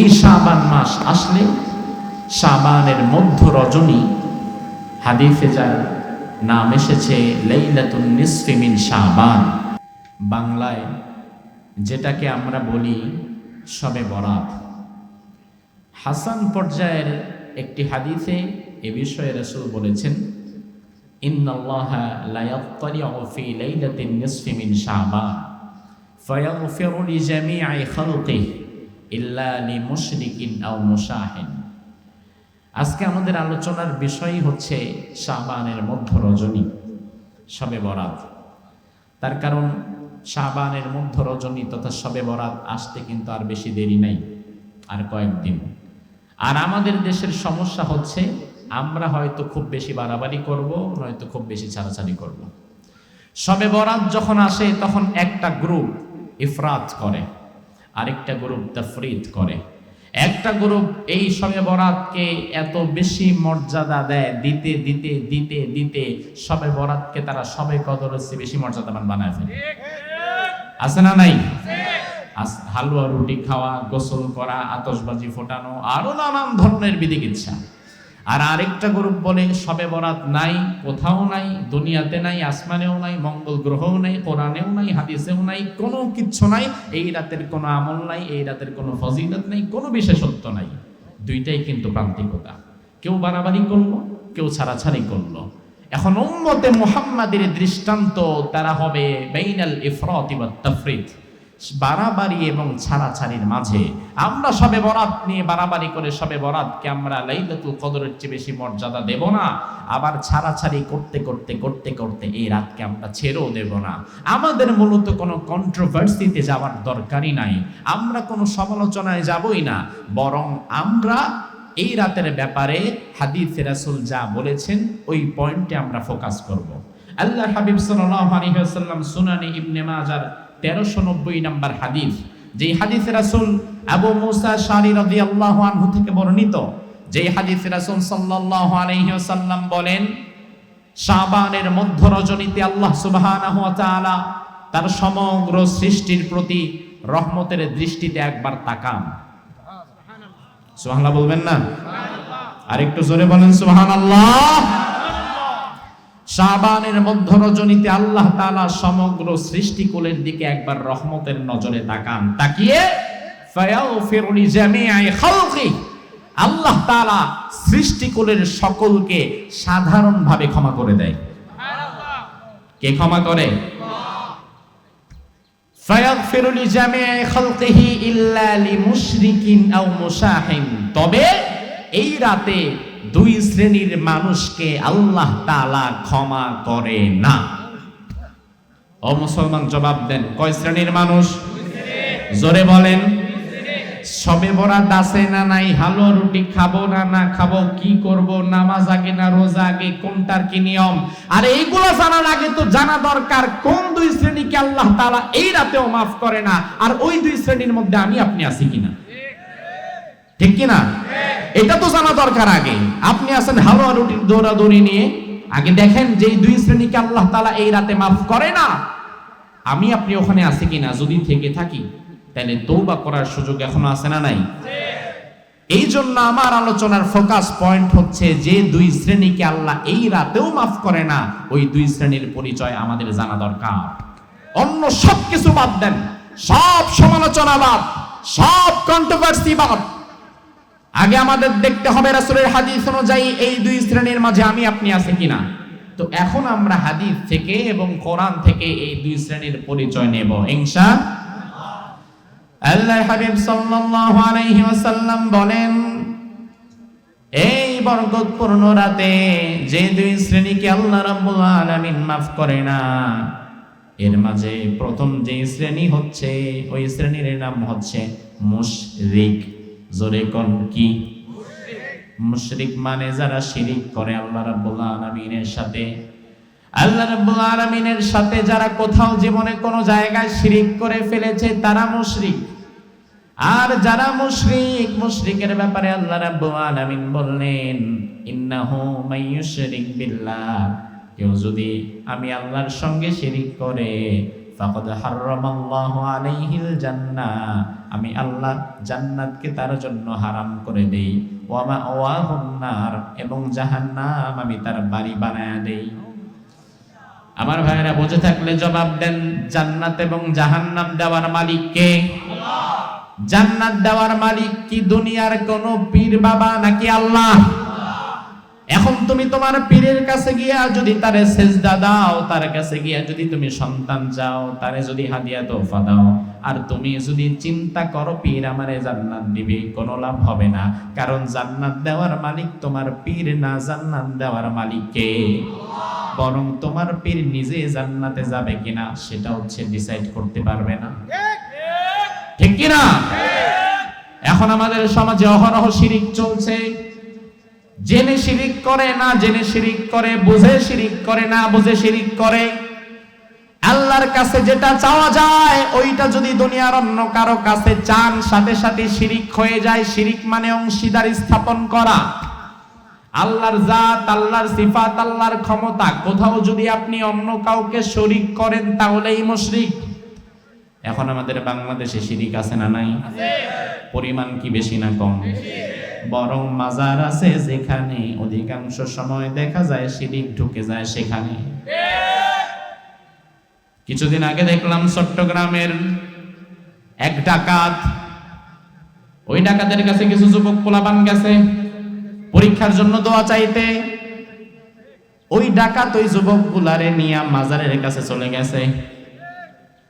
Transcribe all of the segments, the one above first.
এই শাবান মাস আসলে শাবানের মধ্য রজনী হাদিফে যার নাম এসেছে লাইলাতুন নিসফি মিন শাবান। বাংলায় যেটাকে আমরা বলি সবে বরাত। হাসান পর্যায়ের একটি হাদিসে এ বিষয়ে রসুল বলেছেন, ইন্নাল্লাহা লা ইয়াত্তালিউ ফি লাইলাতিন নিসফি মিন শাবান, ফায়াগফিরু লিজামি'i খালকিহি। ইল্লা আজকে আমাদের আলোচনার বিষয় হচ্ছে শাবানের মধ্য রজনী সবে বরাত। তার কারণ শাবানের মধ্য রজনী তথা সবে বরাত আসতে কিন্তু আর বেশি দেরি নাই, আর কয়েকদিন। আর আমাদের দেশের সমস্যা হচ্ছে আমরা হয়তো খুব বেশি বাড়াবাড়ি করব, নয়তো খুব বেশি ছাড়াছাড়ি করব। সবে বরাত যখন আসে তখন একটা গ্রুপ ইফরাত করে। আরেকটা গ্রুপ তফরিদ করে। একটা গ্রুপ এই সবে বরাতকে এত বেশি মর্যাদা দেয়, দিতে দিতে দিতে দিতে সবে বরাতকে তারা সবে কদর হচ্ছে বেশি মর্যাদাবান বানায় ফেলে। আছে না নাই? হালুয়া, রুটি খাওয়া, গোসল করা, আতশবাজি ফোটানো, আরও নানান ধরনের বিধিকিচ্ছা আর আরেকটা গ্রুপ বলে, সবে বরাত নাই, কোথাও নাই, দুনিয়াতে নাই, আসমানেও নাই, মঙ্গল গ্রহও নাই, কোরআনেও নাই, হাদিসেও নাই, কোনো কিচ্ছু নাই, এই রাতের কোনো আমল নাই, এই রাতের কোনো ফজিলত নাই, কোনো বিশেষত্ব নাই। দুইটাই কিন্তু প্রান্তিকতা। কেউ বাড়াবাড়ি করল, কেউ ছাড়াছাড়ি করল। এখন উম্মতে মুহাম্মাদের দৃষ্টান্ত তারা হবে বেইনাল ইফরাত ওয়া তাফরিদ। বাড়াবাড়ি এবং ছাড়াছাড়ির মাঝে। আমরা সবে বরাত নিয়ে বাড়াবাড়ি করে সবে বরাতকে আমরা লাইলাতুল কদরের চেয়ে বেশি মর্যাদা দেব না। আবার ছাড়াছাড়ি করতে করতে করতে করতে এই রাতকে আমরা ছেড়েও দেব না। আমাদের মূলত কোনো কন্ট্রোভার্সিতে যাওয়ার দরকারই নাই। আমরা কোনো সমালোচনায় যাবই না। বরং আমরা এই রাতের ব্যাপারে হাদিস রাসূল যা বলেছেন, ওই পয়েন্টে আমরা ফোকাস করব। আল্লাহ হাবিব ওয়াসাল্লাম সুনানে ইবনে মাজার 1390 নম্বর হাদিস, যেই হাদিস রাসূল আবু মুসা শারি রাদিয়াল্লাহু আনহু থেকে বর্ণিত, যেই হাদিস রাসূল সাল্লাল্লাহু আলাইহি বলেন, শাবানের মধ্য রজনীতে আল্লাহ তাআলা তার সমগ্র সৃষ্টির প্রতি রহমতের দৃষ্টিতে একবার তাকান। সুবহানাল্লাহ। বলবেন না আরেকটু জোরে বলেন সুবহানাল্লাহ। শাবানের মধ্য রজনীতে আল্লাহ তাআলা সমগ্র সৃষ্টিকুলের দিকে একবার রহমতের নজরে তাকান। তাকিয়ে আল্লাহ তাআলা সৃষ্টিকুলের সকলকে সাধারণভাবে ক্ষমা করে দেয়। কে ক্ষমা করে? তবে এই রাতে দুই শ্রেণির মানুষকে আল্লাহ তালা ক্ষমা করে না। ও মুসলমান জবাব দেন, কয় শ্রেণির মানুষ? জোরে বলেন। সবে বরাত আছে না নাই? হালুয়া রুটি খাব না না খাব, কি করব? নামাজ আগে না রোজা আগে? কোনটার কি নিয়ম? আর এইগুলো জানার আগে তো জানা দরকার, কোন দুই শ্রেণীকে আল্লাহ তাআলা এই রাতেও মাফ করে না? আর ওই দুই শ্রেণির মধ্যে আমি আপনি আছি কিনা? ঠিক কিনা? এটা তো জানা দরকার আগে। আপনি আছেন হালুয়া রুটির দৌড়াদৌড়ি নিয়ে। আগে দেখেন যে দুই শ্রেণীকে আল্লাহ তাআলা এই রাতে মাফ করে না। আমি, আপনি ওখানে আছি কিনা? যদি থেকে থাকি, তাহলে তৌবা করার সুযোগ এখনও আছে না নাই? এই জন্য আমার আলোচনার ফোকাস পয়েন্ট হচ্ছে যে দুই শ্রেণীকে আল্লাহ এই রাতেও মাফ করে না, ওই দুই শ্রেণির পরিচয় আমাদের জানা দরকার। অন্য সব কিছু বাদ দেন। সব সমালোচনা বাদ, সব কন্ট্রোভার্সি বাদ। আগে আমাদের দেখতে হবে রাসূলের হাদিস অনুযায়ী এই দুই শ্রেণির মাঝে আমি, আপনি আছে কিনা? তো এখন আমরা হাদিস থেকে এবং কোরআন থেকে এই দুই শ্রেণির পরিচয় নেব, ইনশা আল্লাহ। হাবিব সাল্লাল্লাহু আলাইহি ওয়াসাল্লাম বলেন, এই বরকতপূর্ণ রাতে যে দুই শ্রেণীকে আল্লাহ রাব্বুল আলামিন মাফ করে না, এর মাঝে প্রথম যে শ্রেণি হচ্ছে, ওই শ্রেণির নাম হচ্ছে মুশরিক। জোরে কোন কি? মুশরিক মানে যারা শিরিক করে, আল্লাহ রাব্বুল আলামিনের সাথে। আল্লাহ রাব্বুল আলামিনের সাথে যারা কোথাও জীবনে কোনো জায়গায় শিরিক করে ফেলেছে, তারা মুশরিক। আর যারা মুশরিক, মুশরিকের ব্যাপারে আল্লাহ রাব্বুল আলামিন বললেন, ইন্নাহু মাইয়ুশরিক বিল্লাহ। কেউ যদি আমি আল্লাহর সঙ্গে শিরিক করে ফাকাদ হারামাল্লাহু আলাইহিল জান্নাহ। আমি আল্লাহ জান্নাতকে তার জন্য হারাম করে দেই। ওয়া মাওয়াহুন নার, এবং জাহান্নাম আমি তার বাড়ি বানায়া দেই। আমার ভাইয়েরা, বুঝে থাকলে জবাব দেন, জান্নাত এবং জাহান্নাম দেওয়ার মালিক কে? জান্নাত দেওয়ার মালিক কি দুনিয়ার কোন পীর বাবা নাকি আল্লাহ? এখন তুমি তোমার পীরের কাছে গিয়া যদি তারে সেজদা দাও, তার কাছে গিয়া যদি তুমি সন্তান চাও, তারে যদি হাদিয়া তোফা দাও, আর তুমি যদি চিন্তা করো পীর আমারে জান্নাত দিবে, কোনো লাভ হবে না। কারণ জান্নাত দেওয়ার মালিক তোমার পীর না, জান্নাত দেওয়ার মালিক কে? বরং তোমার পীর নিজে জান্নাতে যাবে কিনা সেটা হচ্ছে ডিসাইড করতে পারবে না। ঠিক কিনা? এখন আমাদের সমাজে অহরহ শিরিক চলছে। জেনে শিরিক করে না জেনে শিরিক করে বুঝে শিরিক করে না বুঝে শিরিক করে। আল্লাহর কাছে যেটা চাওয়া যায় ওইটা যদি দুনিয়ার অন্য কারও কাছে চান সাথে সাথে শিরিক হয়ে যায়। শিরিক মানে অংশীদার স্থাপন করা। আল্লাহর জাত আল্লাহর সিফাত আল্লাহর ক্ষমতা কোথাও যদি আপনি অন্য কাউকে শরিক করেন তাহলেই মুশরিক। এখন আমাদের বাংলাদেশে শিরিক আছে না নাই? পরিমাণ কি বেশি না কম? বরং মাজার আছে যেখানে অধিকাংশ সময় দেখা যায়, শিরিক ঢুকে যায় সেখানে। কিছুদিন আগে দেখলাম চট্টগ্রামের এক ডাকাত, ওই ডাকাতের কাছে কিছু যুবক পোলাপান গেছে। পরীক্ষার জন্য দোয়া চাইতে। ওই ডাকাত ওই যুবক গুলারে নিয়ে মাজারের কাছে চলে গেছে।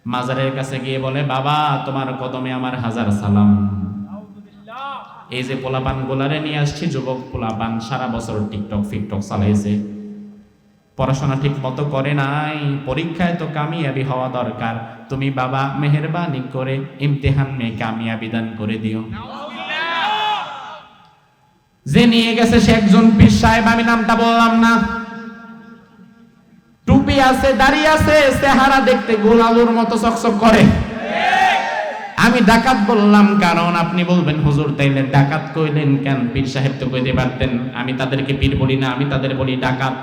মাজারের কাছে গিয়ে বলে, বাবা, তোমার কদমে আমার হাজার সালাম। এই যে পোলাপান গোলারে নিয়ে আসছি, যুবক পোলাপান সারা বছর টিকটক, ফিকটক চালাইছে। পড়াশোনা ঠিক মতো করে নাই, পরীক্ষায় তো কামিয়াবি হওয়া দরকার। তুমি বাবা মেহরবানি করে ইমতিহান মে কামিয়াবি দান করে দিও। যে নিয়ে গেছে সে একজন পীর সাহেব, আমি নামটা বললাম না। টুপি আছে, দাড়ি আছে, চেহারা দেখতে গোলালুর মতো চকচক করে। আমি ডাকাত বললাম, কারণ আপনি বলবেন, হুজুর, তাইলে ডাকাত কইলেন কেন? পীর সাহেব তো কইতে পারতেন, আমি তাদেরকে পীর বলি না, আমি তাদের বলি ডাকাত।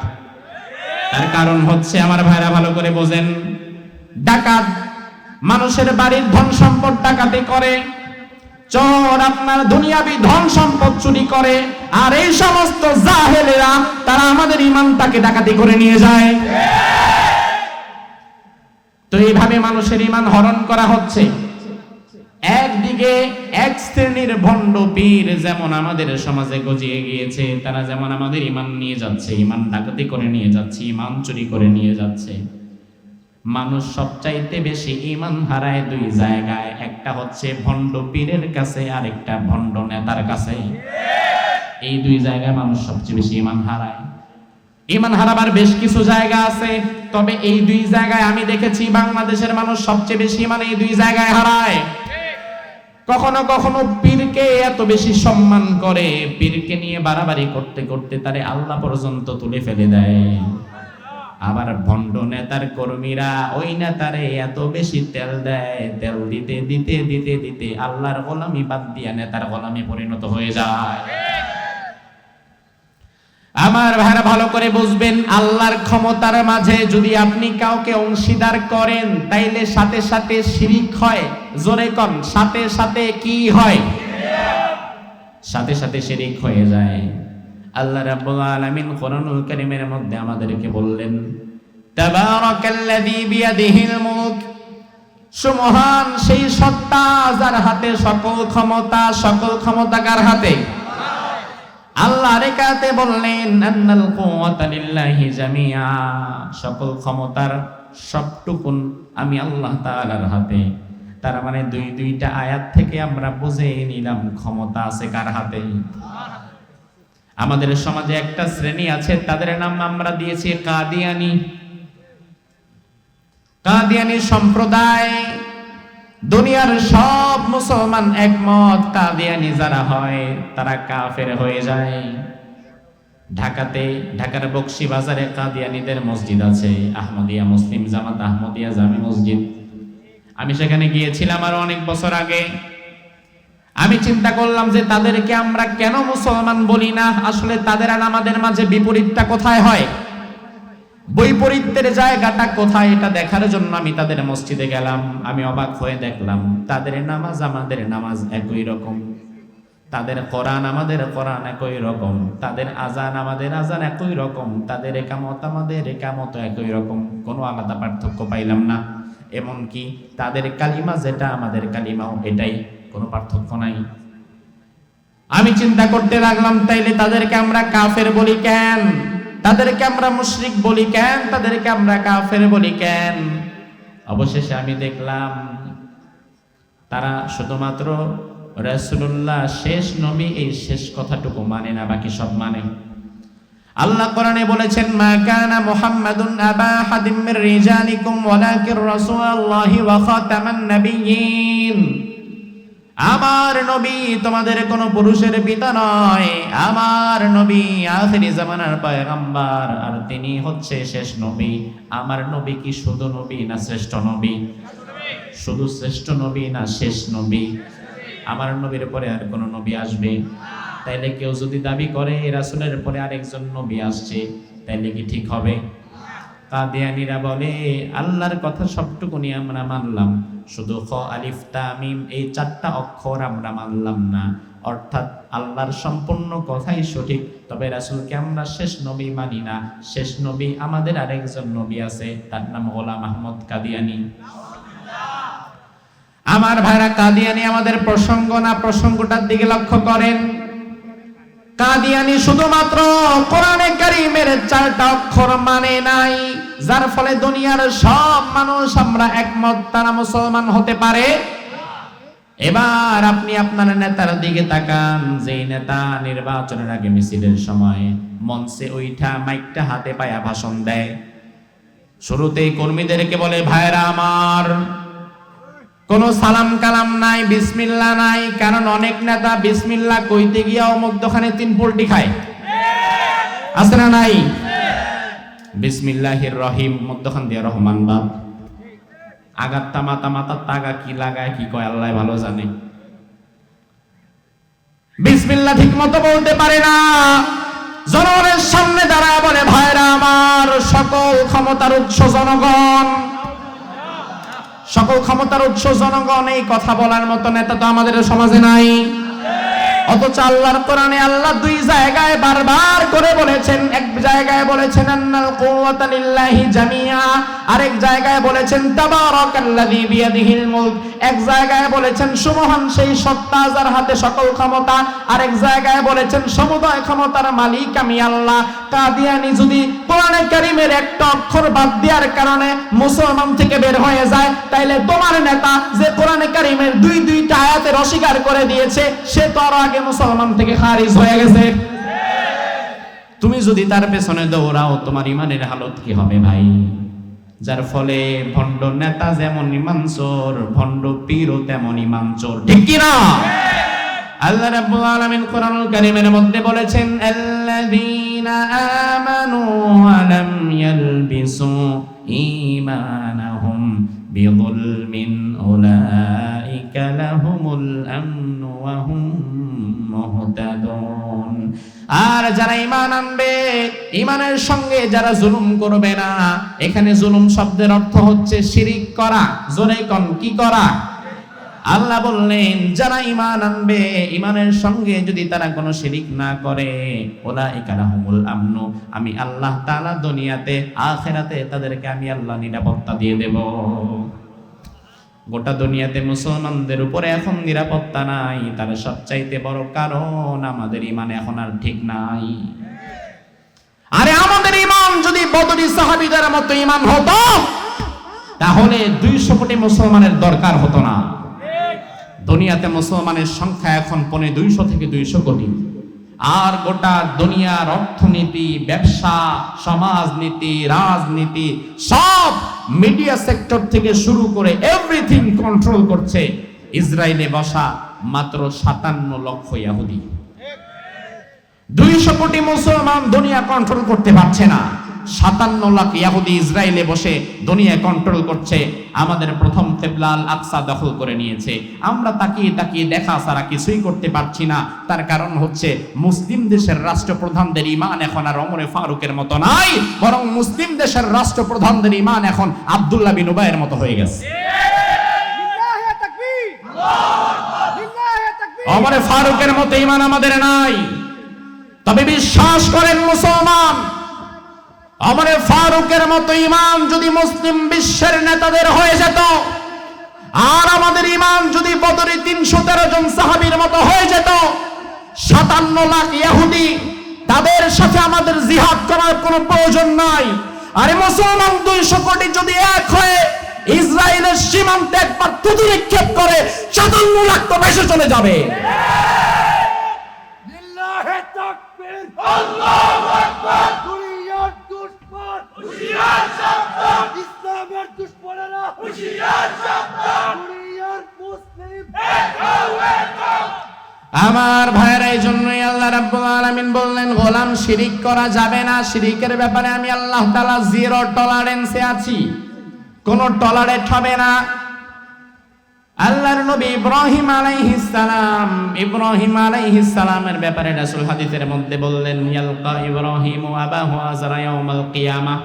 তার কারণ হচ্ছে, আমার ভাইরা ভালো করে বোঝেন, ডাকাত মানুষের বাড়ির ধন সম্পদ ডাকাতি করে, চোর আপনার দুনিয়াবি ধন সম্পদ চুরি করে, আর এই সমস্ত জাহেলেরা, তারা আমাদের ইমানটাকে ডাকাতি করে নিয়ে যায়। তো এইভাবে মানুষের ইমান হরণ করা হচ্ছে। একদিকে এক শ্রেণির ভণ্ড পীর যেমন আমাদের সমাজে গজিয়ে গিয়েছে, তারা যেমন আমাদের ইমান নিয়ে যাচ্ছে, ইমান ডাকাতি করে নিয়ে যাচ্ছে, ইমান চুরি করে নিয়ে যাচ্ছে। মানুষ সবচাইতে বেশি ইমান হারায় দুই জায়গায়, একটা হচ্ছে ভণ্ড পীরের কাছে আর একটা ভণ্ড নেতার কাছে। এই দুই জায়গায় মানুষ সবচেয়ে বেশি ইমান হারায়। ইমান হারাবার বেশ কিছু জায়গা আছে, তবে এই দুই জায়গায় আমি দেখেছি বাংলাদেশের মানুষ সবচেয়ে বেশি ইমান এই দুই জায়গায় হারায়। কখনো কখনো পীরকে এত বেশি সম্মান করে, পীরকে নিয়ে বাড়াবাড়ি করতে করতে তারে আল্লাহ পর্যন্ত তুলে ফেলে দেয়। আবার ভণ্ড নেতার কর্মীরা ওই নেতারে এত বেশি তেল দেয়, তেল দিতে দিতে দিতে দিতে আল্লাহর গোলামি বাদ দিয়া নেতার গোলামি পরিণত হয়ে যায়। আমার ভাইরা ভালো করে বুঝবেন, আল্লাহর ক্ষমতার মাঝে যদি আপনি কাউকে অংশীদার করেন, তাইলে সাথে সাথে শিরিক হয়। জোরে কন, সাথে সাথে কি হয়? সাথে সাথে শিরিক হয়ে যায়। আল্লাহ রাব্বুল আলামিন কোরআনুল কারীমের মধ্যে আমাদেরকে বললেন, তাবারাকাল্লাযী বিয়াদিহিল মুলক। সুমহান সেই সত্তা যার হাতে সকল ক্ষমতা সকল ক্ষমতা কার হাতে। আল্লাহ রেখাতে বললেন সকল ক্ষমতার সবটুকুন আমি আল্লাহ হাতে। তার মানে দুই, দুইটা আয়াত থেকে আমরা বুঝে নিলাম ক্ষমতা আছে কার হাতে। আমাদের সমাজে একটা শ্রেণি আছে, তাদের নাম আমরা দিয়েছি কাদিয়ানি। কাদিয়ানি সম্প্রদায় দুনিয়ার সব মুসলমান একমত, কাদিয়ানি যারা হয়, তারা কাফের হয়ে যায়। ঢাকাতে, ঢাকার বক্সি বাজারে কাদিয়ানিদের মসজিদ আছে, আহমদিয়া মুসলিম জামাত, আহমদিয়া জামি মসজিদ। আমি সেখানে গিয়েছিলাম আরও অনেক বছর আগে। আমি চিন্তা করলাম যে তাদেরকে আমরা কেন মুসলমান বলি না? আসলে তাদের আর আমাদের মাঝে বিপরীতটা কোথায় হয়? বৈপরীত্যের জায়গাটা কোথায় এটা দেখার জন্য আমি তাদের মসজিদে গেলাম। আমি অবাক হয়ে দেখলাম, তাদের নামাজ আমাদের নামাজ একই রকম। তাদের কোরআন আমাদের কোরআন একই রকম। তাদের আজান আমাদের আজান একই রকম। তাদের একামত আমাদের একামত একই রকম। কোনো আলাদা পার্থক্য পাইলাম না। এমনকি তাদের কালিমা যেটা, আমাদের কালিমাও এটাই। কোনো পার্থক্য নাই। আমি চিন্তা করতে লাগলাম, তাইলে তাদেরকে আমরা কাফের বলি কেন? তাদেরকে আমরা মুশরিক বলি কেন? তাদেরকে আমরা কাফের বলি কেন? অবশেষে আমি দেখলাম তারা শুধুমাত্র রাসূলুল্লাহ শেষ নবী এই শেষ কথাটুকু মানে না, বাকি সব মানে। আল্লাহ কোরআনে বলেছেন, মা কানা মুহাম্মাদুন আবা হাদিম মির রিজালিকুম ওয়ালাকির রাসূলুল্লাহি ওয়া খাতামান নাবিয়্যিন। আমার নবী তোমাদের কোনো পুরুষের পিতা নয়। আমার নবী আখেরি জামানার পয়গম্বর, আর তিনি হচ্ছে শেষ নবী। আমার নবী কি শুধু নবী না শ্রেষ্ঠ নবী? শুধু শ্রেষ্ঠ নবী না শেষ নবী? আমার নবীর পরে আর কোন নবী আসবে? তাইলে কেউ যদি দাবি করে রাসুলের পরে আরেকজন নবী আসছে, তাইলে কি ঠিক হবে? কাদিয়ানিরা বলে, আল্লাহর কথা সবটুকুনি আমরা মানলাম। শুধু খ, আলিফ তামিম এই চারটা অক্ষর আমরা মানলাম না। অর্থাৎ আল্লাহর সম্পূর্ণ কথাই সঠিক। তবে রাসুলকে আমরা শেষ নবী মানি না। শেষ নবী আমাদের আরেকজন নবী আছে, তার নাম গোলাম আহমদ কাদিয়ানি। আমার ভাইরা, কাদিয়ানি আমাদের প্রসঙ্গ না প্রসঙ্গটার দিকে লক্ষ্য করেন। কাদিয়ানি শুধুমাত্র কোরআনে কারিমের চারটা অক্ষর মানে নাই। যার ফলে দুনিয়ার সব মানুষ আমরা একমত, তারা মুসলমান হতে পারে। এবার আপনি আপনার নেতার দিকে তাকান, যেই নেতা নির্বাচনের আগে মিছিলের সময় মঞ্চে ওইটা মাইকটা হাতে পায়া ভাষণ দেয়। শুরুতেই কর্মীদেরকে বলে ভাইরা আমার, কোন সালাম কালাম নাই বিসমিল্লা নাই, কারণ অনেক নেতা বিসমিল্লা কইতে গিয়াও মধ্যখানে তিন পোল্টি খায়। আছে না নাই? বিসমিল্লাহির রহিম মধ্যখান দিয়ে রহমান বাপ। আগাত্তা মাতা মাতা তাগা কি লাগায়, কি কয়, আল্লাহ ভালো জানে। বিসমিল্লাহ ঠিক মতো বলতে পারে না। জনগণের সামনে দাঁড়ায় বলে, ভাইরা আমার, সকল ক্ষমতার উৎস জনগণ। সকল ক্ষমতার উৎস জনগণ, এই কথা বলার মতো নেতা তো আমাদের সমাজে নাই। অথচ আল্লাহর কোরআনে আল্লাহ দুই জায়গায় বারবার করে বলেছেন, এক জায়গায় বলেছেন, আন্নাল কুওয়াতা লিল্লাহি জামিয়া আরেক জায়গায় বলেছেন, তাবারাকাল্লাযী বিয়াদিহিল মুলক এক জায়গায় বলেছেন, সুমহান সেই সত্তা যার হাতে সকল ক্ষমতা আরেক জায়গায় বলেছেন, সমুদয় ক্ষমতার মালিক আমি আল্লাহ কাদিয়ানি যদি কোরআনে কারিমের একটা অক্ষর বাদ দেওয়ার কারণে মুসলমান থেকে বের হয়ে যায়, তাইলে তোমার নেতা যে কোরআনে কারিমের দুই দুইটা আয়াতের অস্বীকার করে দিয়েছে, সে তো আরও আগে মুসলমান থেকে খারিজ হয়ে গেছে। তুমি যদি তার পেছনে দৌড়াও, তোমার ইমানের হালত কি হবে ভাই? যার ফলে ভণ্ড নেতা যেমন ইমান চোর, ভণ্ড পীরও তেমন ইমান চোর। ঠিক কি না? আল্লাহ রাব্বুল আলামিন কোরআনুল কারীমের মধ্যে বলেছেন, আল্লাযীনা আমানু ওয়া লাম ইয়ালবিসু ঈমানাহুম বিযুলমিন উলাইকা লাহুমুল আমনু ওয়া হুম আর যারা ঈমান আনবে, ঈমানের সঙ্গে যারা জুলুম করবে না, এখানে জুলুম শব্দের অর্থ হচ্ছে শিরিক করা। জোরে কন, কি করা? আল্লাহ বললেন, যারা ইমান আনবে ইমানের সঙ্গে যদি তারা কোনো শিরিক না করে ওলা ইকালাহুমুল আমনু, আমি আল্লাহ তাআলা দুনিয়াতে, আখিরাতে তাদেরকে আমি আল্লাহ নিরাপত্তা দিয়ে দেব। গোটা দুনিয়াতে মুসলমানদের উপরে এখন নিরাপত্তা নাই, তার সবচাইতে বড় কারণ আমাদের ইমান এখন আর ঠিক নাই। আরে আমাদের ইমান যদি বদরি সাহাবীদের মতো ইমান হতো, তাহলে দুইশো কোটি মুসলমানের দরকার হতো না। দুনিয়াতে মুসলমানের সংখ্যা এখন পনে দুইশো থেকে দুইশো কোটি। আর গোটা দুনিয়ার অর্থনীতি, ব্যবসা, সমাজনীতি, রাজনীতি সব মিডিয়া সেক্টর থেকে শুরু করে এভরিথিং কন্ট্রোল করছে ইসরায়েলে বসা মাত্র সাতান্ন লক্ষ ইয়াহুদি। দুইশো কোটি মুসলমান দুনিয়া কন্ট্রোল করতে পারছে না। সাতান্ন লাখ ইয়াহুদি ইসরায়েলে বসে দুনিয়া কন্ট্রোল করছে আমাদের প্রথম তেবলাল আকসা দখল করে নিয়েছে। আমরা তাকিয়ে তাকিয়ে দেখা ছাড়া কিছুই করতে পারছি না। তার কারণ হচ্ছে মুসলিম দেশের রাষ্ট্রপ্রধানদের ইমান এখন আর অমরে ফারুকের মতো নাই বরং মুসলিম দেশের রাষ্ট্রপ্রধানদের ইমান এখন আব্দুল্লাহ বিন উবাইয়ের মতো হয়ে গেছে। অমরে ফারুকের মতো ইমান আমাদের নাই। তবে বিশ্বাস করেন মুসলমান অমরে ফারুকের মতো ইমাম যদি মুসলিম বিশ্বের নেতাদের হয়ে যেত, আর আমাদের ইমাম যদি বদরে তিনশো তেরো জন সাহাবীর মতো হয়ে যেত, সাতান্ন লাখ ইহুদি তাদের সাথে আমাদের জিহাদ করার কোনো প্রয়োজন নাই। আরে মুসলমান দুইশো কোটি যদি এক হয়ে ইসরায়েলের সীমান্তে একবার তুদি নিক্ষেপ করে, সাতান্ন লাখ তো বেশি চলে যাবে। আকবার। আমার ভাইয়েরা, এই জন্যই আল্লাহ রাব্বুল আলামিন বললেন, গোলাম শিরিক করা যাবে না। শিরিকের ব্যাপারে আমি আল্লাহ তাআলা জিরো টলারেন্সে আছি। কোনো টলারেট হবে না। আল্লাহর নবী ইব্রাহিম আলাইহিস সালাম, ইব্রাহিম আলাইহিস সালামের ব্যাপারে রাসূল হাদিসের মধ্যে বললেন, ইয়ালকা ইব্রাহিম আবাহু আযরা ইয়াউমাল কিয়ামাহ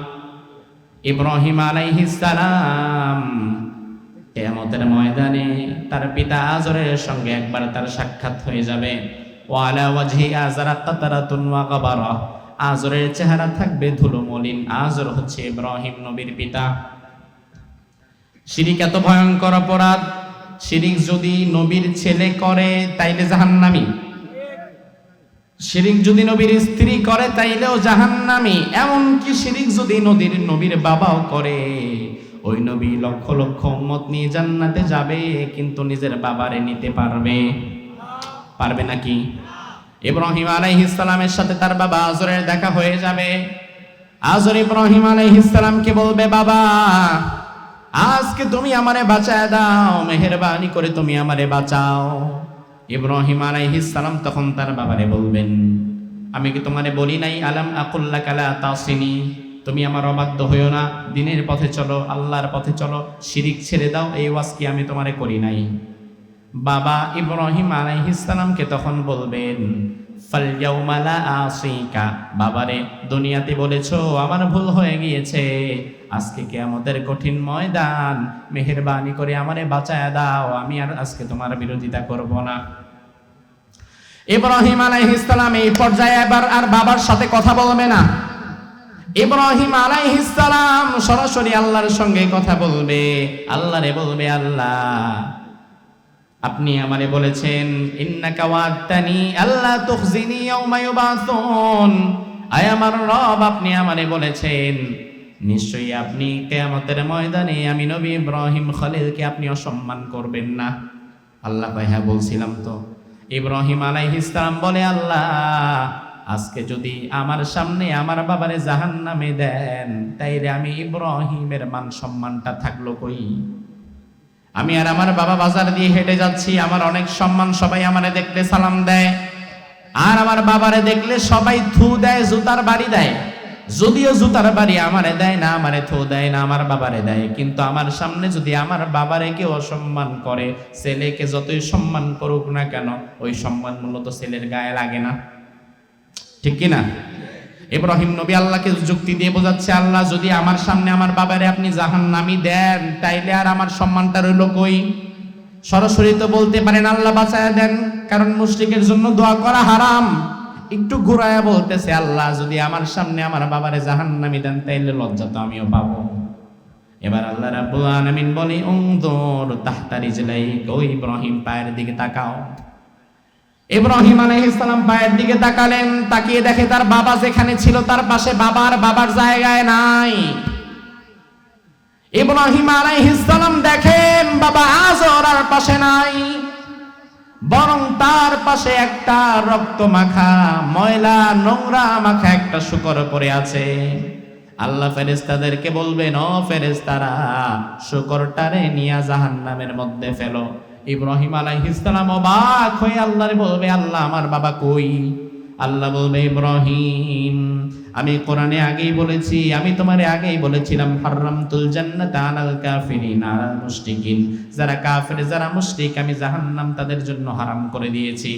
ইব্রাহিম আলাইহিস সালাম কিয়ামতের ময়দানে তার পিতা আজরের সঙ্গে একবার তার সাক্ষাৎ হয়ে যাবে। আজরের চেহারা থাকবে ধুলো মলিন আজর হচ্ছে ইব্রাহিম নবীর পিতা। শিরিক এত ভয়ঙ্কর অপরাধ। শিরিক যদি নবীর ছেলে করে, তাইলে জাহান্নামি। শিরিক যদি নবীর স্ত্রী করে, তাইলেও জাহান্নামি। এমনকি শিরিক যদি নদীর নবীর বাবাও করে ওই নবী লক্ষ লক্ষ উম্মত নিয়ে জান্নাতে যাবে, কিন্তু নিজের বাবারে নিতে পারবে। পারবে নাকি? ইব্রাহিম আলাইহিস সালামের সাথে তার বাবা আজরের দেখা হয়ে যাবে। আজর ইব্রাহিম সালামকে বলবে, বাবা, আজকে তুমি আমারে বাঁচায় দাও, মেহেরবানি করে তুমি আমারে বাঁচাও। ইব্রাহিম আলাইহিস সালাম তখন তার বাবারে বলবেন, আমি কি তোমারে বলি নাই, আলাম আকুল্লা কালা তাসিনি? তুমি আমার অবাধ্য হইও না। দিনের পথে চলো, আল্লাহর পথে চলো। শিরিক ছেড়ে দাও, এই ওয়াজ কি আমি তোমারে করি নাই? বাবা ইব্রাহিম আলাইহিস সালামকে তখন বলবেন বাবারে, দুনিয়াতে বলেছ, আমার ভুল হয়ে গিয়েছে। আজকে কে আমাদের কঠিন ময়দান। মেহেরবানি করে আমারে বাঁচায় দাও। আমি আর আজকে তোমার বিরোধিতা করব না। ইব্রাহিম আলাইহিস সালাম এই পর্যায়ে এবার আর বাবার সাথে কথা বলবে না। ইব্রাহিম আলাইহিস সালাম সরাসরি আল্লাহর সঙ্গে কথা বলবে। আল্লাহরে বলবে, আল্লাহ, আপনি আমারে বলেছেন, ইন্নাকা ওয়াদানি আল্লাহ তুখজিনি ইয়াউমা ইউবাসুন। আয় আমার রব, আপনি আমারে বলেছেন, নিশ্চয়ই আপনি কিয়ামতের ময়দানে আমি নবী ইব্রাহিম খলিলকে আপনি অসম্মান করবেন না। আল্লাহ ভাই হ্যাঁ বলছিলাম তো। ইব্রাহিম আলাইহিস সালাম বলে, আল্লাহ আজকে যদি আমার সামনে আমার বাবারে জাহান্নামে দেন, তাইলে আমি ইব্রাহিমের মান সম্মানটা থাকল কই? আমি আর আমার বাবা বাজার দিয়ে হেঁটে যাচ্ছি, আমার অনেক সম্মান সবাই আমারে দেখলে সালাম দেয়। আর আমার বাবারে দেখলে সবাই থু দেয়, জুতার বাড়ি দেয়। যদিও জুতার বাড়ি আমারে দেয় না, আমারে থু দেয় না, আমার বাবারে দেয়। কিন্তু আমার সামনে যদি আমার বাবারে কেউ অসম্মান করে, ছেলেকে যতই সম্মান করুক না কেন, ওই সম্মান মূলত ছেলের গায়ে লাগে না। ঠিক কি না ইব্রাহিম নবী আল্লাহকে যুক্তি দিয়ে বোঝাচ্ছে, আল্লাহ, যদি আমার সামনে আমার বাবারে আপনি জাহান নামি দেন, তাইলে আর আমার সম্মানটা রইল কই? সরাসরি তো বলতে পারেন, আল্লাহ বাঁচায় দেন, কারণ মুশরিকের জন্য দোয়া করা হারাম। একটু ঘুরায়া বলতেছে, আল্লাহ, যদি আমার সামনে আমার বাবারে জাহান নামি দেন, তাইলে লজ্জা তো আমিও পাবো। এবার আল্লাহ রাব্বুল আলামিন বলে উনদুর তাহতা রিজলাইক ও ইব্রাহিম, পায়ের দিকে তাকাও। ইব্রাহিম আলাইহিস সালাম পায়ের দিকে তাকালেন, তাকিয়ে দেখে তার বাবা যেখানে ছিল তার পাশে বাবার বাবার জায়গায় নাই। ইব্রাহিম আলাইহিস সালাম দেখেন, বাবা আজর আর পাশে নাই, বরং তার পাশে একটা রক্ত মাখা ময়লা, নোংরা মাখা একটা শুকর পড়ে আছে। আল্লাহ ফেরেস্তাদেরকে বলবেন, ও ফেরেস্তারা শুকরটারে নিয়া জাহান্নামের মধ্যে ফেলো। ইব্রাহিম আলাইহিসসালাম অবাক হয়ে আল্লাহরে বলবে, আল্লাহ আমার বাবা কই? আল্লাহ বলবে, ইব্রাহিম, আমি কোরআনে আগেই বলেছি, আমি তোমারে আগেই বলেছিলাম, হারামতুল জান্নাত আলাল কাফিরিন আলাল মুশরিকিন। যারা কাফির, যারা মুশরিক, আমি জাহান্নাম তাদের জন্য হারাম করে দিয়েছি।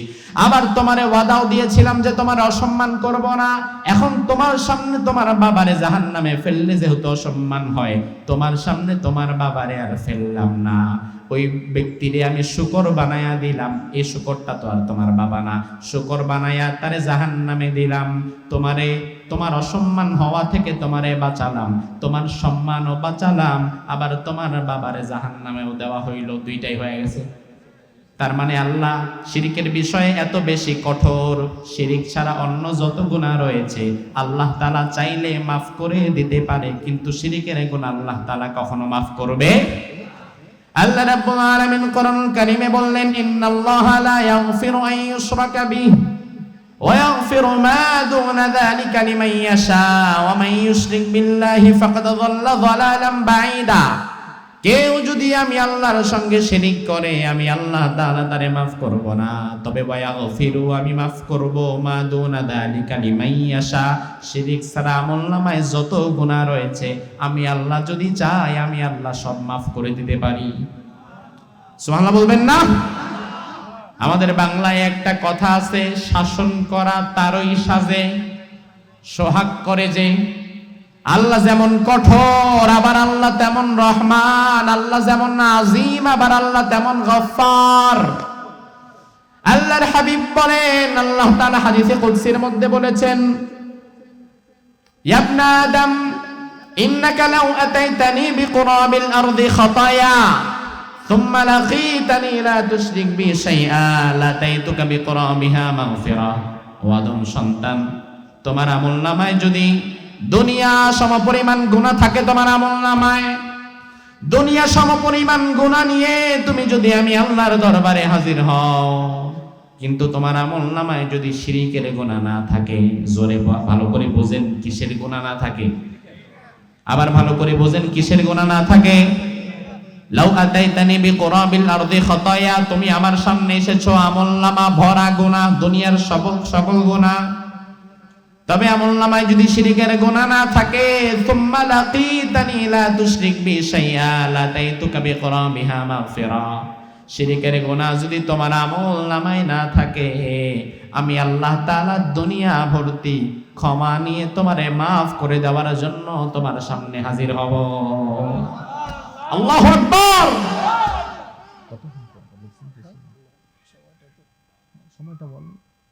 আবার তোমারে ওয়াদাও দিয়েছিলাম যে তোমার অসম্মান করব না। এখন তোমার সামনে তোমার বাবারে জাহান্নামে ফেললে যেহেতু অসম্মান হয়, তোমার সামনে তোমার বাবারে আর ফেললাম না। ওই ব্যক্তিরে আমি শুকর বানায়া দিলাম। এই শুকরটা তো আর তোমার বাবা না। শুকর বানায়া তারে জাহান নামে দিলাম। তোমারে, তোমার অসম্মান হওয়া থেকে তোমারে বাঁচালাম। তোমার সম্মানও বাঁচালাম। আবার তোমার বাবারে জাহান নামেও দেওয়া হইল। দুইটাই হয়ে গেছে। তার মানে আল্লাহ শিরিকের বিষয়ে এত বেশি কঠোর। শিরিক ছাড়া অন্য যত গুণা রয়েছে, আল্লাহ তালা চাইলে মাফ করে দিতে পারে। কিন্তু শিরিকের গুণ আল্লাহ তালা কখনো মাফ করবে আল্লাহ রাব্বুল আলামিন কোরআন কারীমে বললেন, ইন্নাল্লাহা লা ইয়াগফিরু আন ইউশরাকা বিহি ওয়া ইয়াগফিরু মা দুনা যালিকা লিমান ইয়াশা ওয়া মান ইউশরিক বিল্লাহি ফাকাদ যাল্লা যালালান বাঈদা। কেউ যদি আমি আল্লাহর সঙ্গে শিরিক করে, আমি আল্লাহ তাআলা তারে মাফ করব না। তবে ওয়া ইয়াগফিরু আমি মাফ করব। মা দুনা যালিকা লিমান ইয়াশা। শিরিক ছাড়া আমলনামায় যত গুনাহ রয়েছে, আমি আল্লাহ যদি চাই, আমি আল্লাহ সব মাফ করে দিতে পারি। সুবহানাল্লাহ বলবেন না? আমাদের বাংলায় একটা কথা আছে, শাসন করা তারই সাজে, সোহাগ করে যে আল্লাহ যেমন কঠোর আবার আল্লাহ তেমন রহমান আল্লাহ যেমন আজিম আবার আল্লাহ তেমন গফফার আল্লাহর হাবিব বলেন আল্লাহ তাআলা হাদিসে কুদসির মধ্যে বলেছেন ইয়াবনা আদম ইন্নাকা লাউ আতাইতানি বিকুরাবিল আরদি খাতায়া ثم لقيتني لا تشرك بي شيئا لاتيتك بقرابها مغفرة ওয়াদম সন্তান তোমার আমল নামায় যদি দুনিয়া সমপরিমাণ গুণা থাকে তোমার আমল নামায়। দুনিয়া সমপরিমাণ গুণা নিয়ে তুমি যদি আমি আল্লাহর দরবারে হাজির হও, কিন্তু তোমার আমল নামায় যদি শিরিকের গুণা না থাকে, জোরে ভালো করে বোঝেন কিসের গুণা না থাকে। আবার ভালো করে বোঝেন কিসের গুণা না থাকে। লাউ আতাইতানি বিকুরাবিল আরদি খাতায়া, তুমি আমার সামনে এসেছ আমলনামা ভরা গুনাহ দুনিয়ার সকল সকল গুনাহ তবে আমলনামায় যদি শিরিকের গুনাহ না থাকে শিরিকের গুনাহ যদি তোমার আমলনামায় না থাকে, আমি আল্লাহ তাআলা দুনিয়া ভর্তি ক্ষমা নিয়ে তোমারে মাফ করে দেওয়ার জন্য তোমার সামনে হাজির হব। আল্লাহু আকবার!